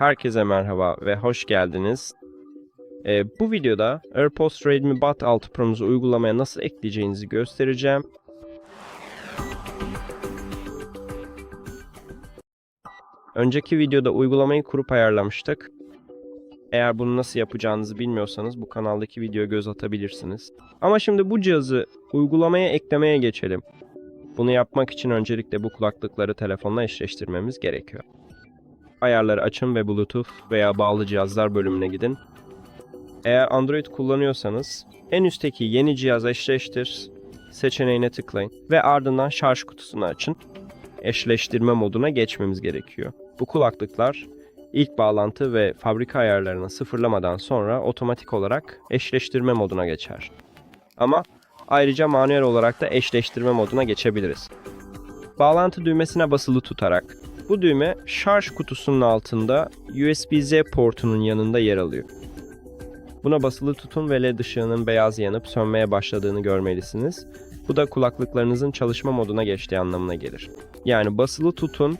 Herkese merhaba ve hoş geldiniz. Ee, bu videoda AirPods Redmi Buds 6 Pro'muzu uygulamaya nasıl ekleyeceğinizi göstereceğim. Önceki videoda uygulamayı kurup ayarlamıştık. Eğer bunu nasıl yapacağınızı bilmiyorsanız bu kanaldaki videoya göz atabilirsiniz. Ama şimdi bu cihazı uygulamaya eklemeye geçelim. Bunu yapmak için öncelikle bu kulaklıkları telefonla eşleştirmemiz gerekiyor. Ayarları açın ve Bluetooth veya bağlı cihazlar bölümüne gidin. Eğer Android kullanıyorsanız en üstteki yeni cihaz eşleştir seçeneğine tıklayın ve ardından şarj kutusunu açın. Eşleştirme moduna geçmemiz gerekiyor. Bu kulaklıklar ilk bağlantı ve fabrika ayarlarını sıfırlamadan sonra otomatik olarak eşleştirme moduna geçer. Ama ayrıca manuel olarak da eşleştirme moduna geçebiliriz. Bağlantı düğmesine basılı tutarak bu düğme şarj kutusunun altında USB-Z portunun yanında yer alıyor. Buna basılı tutun ve led ışığının beyaz yanıp sönmeye başladığını görmelisiniz. Bu da kulaklıklarınızın çalışma moduna geçtiği anlamına gelir. Yani basılı tutun.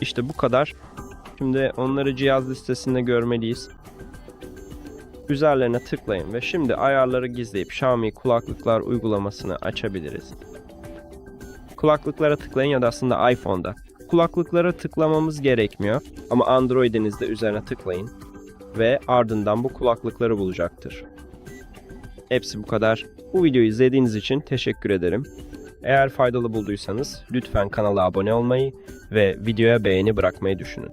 İşte bu kadar. Şimdi onları cihaz listesinde görmeliyiz. Üzerlerine tıklayın ve şimdi ayarları gizleyip Xiaomi kulaklıklar uygulamasını açabiliriz. Kulaklıklara tıklayın ya da aslında iPhone'da. Kulaklıklara tıklamamız gerekmiyor ama Android'inizde üzerine tıklayın ve ardından bu kulaklıkları bulacaktır. Hepsi bu kadar. Bu videoyu izlediğiniz için teşekkür ederim. Eğer faydalı bulduysanız lütfen kanala abone olmayı ve videoya beğeni bırakmayı düşünün.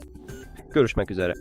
Görüşmek üzere.